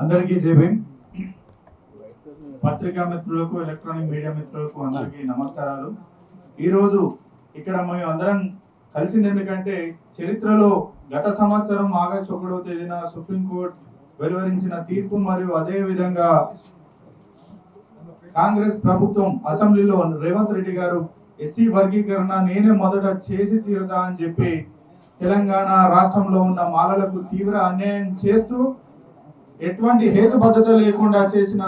అందరికీ జేబీం పత్రికా మిత్రులకు ఎలక్ట్రానిక్ మీడియా మిత్రులకు అందరికీ నమస్కారాలు. ఈరోజు ఇక్కడ మేము అందరం కలిసింది ఎందుకంటే చరిత్రలో గత సంవత్సరం ఆగస్టు ఒకటో తేదీన సుప్రీంకోర్టు వెలువరించిన తీర్పు మరియు అదే విధంగా కాంగ్రెస్ ప్రభుత్వం అసెంబ్లీలో రేవంత్ రెడ్డి గారు ఎస్సీ వర్గీకరణ నేనే మొదట చేసి తీరుతా అని చెప్పి తెలంగాణ రాష్ట్రంలో ఉన్న మాలలకు తీవ్ర అన్యాయం చేస్తూ ఎటువంటి హేతుబద్ధత లేకుండా చేసిన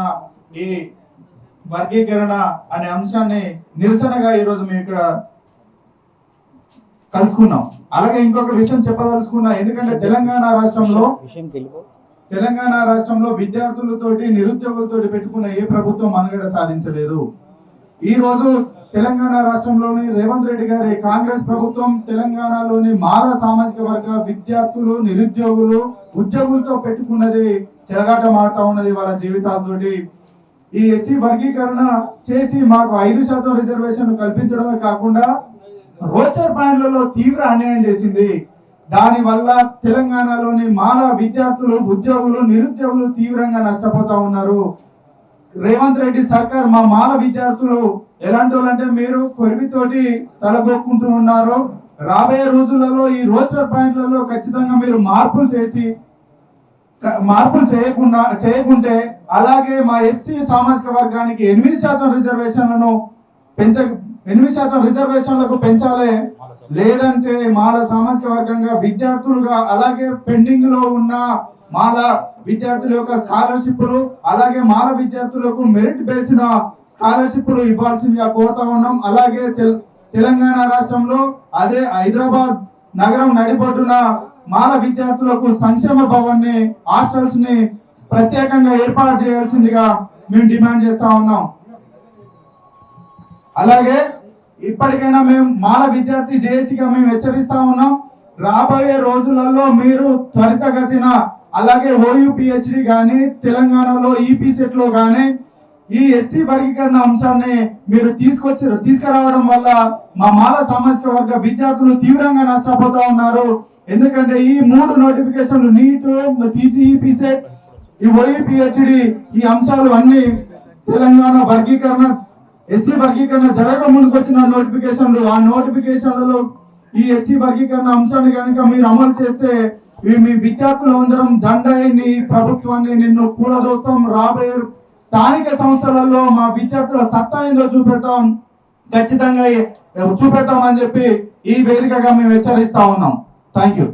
ఈ వర్గీకరణ అనే అంశాన్ని నిరసనగా ఈరోజు మేము ఇక్కడ కలుసుకున్నాం. అలాగే ఇంకొక విషయం చెప్పదలుచుకున్నా ఎందుకంటే తెలంగాణ రాష్ట్రంలో తెలంగాణ రాష్ట్రంలో విద్యార్థులతోటి నిరుద్యోగులతోటి పెట్టుకున్న ఏ ప్రభుత్వం మనుగడ సాధించలేదు. ఈ రోజు తెలంగాణ రాష్ట్రంలోని రేవంత్ రెడ్డి గారి కాంగ్రెస్ ప్రభుత్వం తెలంగాణలోని మానవ సామాజిక వర్గ విద్యార్థులు నిరుద్యోగులు ఉద్యోగులతో పెట్టుకున్నది చెలగాట మారుతా ఉన్నది వాళ్ళ జీవితాలతోటి. ఈ ఎస్సీ వర్గీకరణ చేసి మాకు ఐదు శాతం రిజర్వేషన్ కల్పించడమే కాకుండా రోస్టర్ పాయింట్లలో తీవ్ర అన్యాయం చేసింది. దానివల్ల తెలంగాణలోని మానవ విద్యార్థులు ఉద్యోగులు నిరుద్యోగులు తీవ్రంగా నష్టపోతా ఉన్నారు. రేవంత్ రెడ్డి సర్కార్ మా మాల విద్యార్థులు ఎలాంటి వాళ్ళంటే మీరు కొరివితోటి తలగొక్కుంటూ ఉన్నారు. రాబోయే రోజులలో ఈ రోస్టర్ పాయింట్లలో ఖచ్చితంగా మీరు మార్పులు చేసి మార్పులు చేయకుండా చేయకుంటే అలాగే మా ఎస్సీ సామాజిక వర్గానికి ఎనిమిది శాతం రిజర్వేషన్లను పెంచ ఎనిమిది శాతం రిజర్వేషన్లకు పెంచాలి. లేదంటే మాల సామాజిక వర్గంగా విద్యార్థులుగా అలాగే పెండింగ్లో ఉన్న మాల విద్యార్థుల యొక్క స్కాలర్షిప్లు అలాగే మాల విద్యార్థులకు మెరిట్ బేసిన స్కాలర్షిప్లు ఇవ్వాల్సిందిగా కోరుతా ఉన్నాం. అలాగే తెలంగాణ రాష్ట్రంలో అదే హైదరాబాద్ నగరం నడిబొడ్డున మాల విద్యార్థులకు సంక్షేమ భవన్ని హాస్టల్స్ని ప్రత్యేకంగా ఏర్పాటు చేయాల్సిందిగా మేము డిమాండ్ చేస్తా ఉన్నాం. అలాగే ఇప్పటికైనా మేము మాల విద్యార్థి జేఏసీగా మేము హెచ్చరిస్తా ఉన్నాం. రాబోయే రోజులలో మీరు త్వరితగతిన అలాగే ఓయూ పిహెచ్డి కానీ తెలంగాణలో ఈపీ సెట్లో కానీ ఈ ఎస్సీ వర్గీకరణ అంశాన్ని మీరు తీసుకొచ్చారు తీసుకురావడం వల్ల మా మాల సామాజిక వర్గ విద్యార్థులు తీవ్రంగా నష్టపోతా ఉన్నారు. ఎందుకంటే ఈ మూడు నోటిఫికేషన్లు నీట్ టీజీఈపీ సెట్ ఈ ఓయూ ఈ అంశాలు అన్ని తెలంగాణ వర్గీకరణ ఎస్సీ వర్గీకరణ జరగక ముందుకు వచ్చిన నోటిఫికేషన్లు. ఆ నోటిఫికేషన్లలో ఈ ఎస్సీ వర్గీకరణ అంశాన్ని కనుక మీరు అమలు చేస్తే ఈ మీ విద్యార్థులు అందరం దండని ప్రభుత్వాన్ని నిన్ను కూలదోస్తాం. రాబోయే స్థానిక సంస్థలలో మా విద్యార్థుల సత్తా ఏందో చూపెడతాం. ఖచ్చితంగా చూపెడతాం చెప్పి ఈ వేదికగా మేము హెచ్చరిస్తా ఉన్నాం. Thank you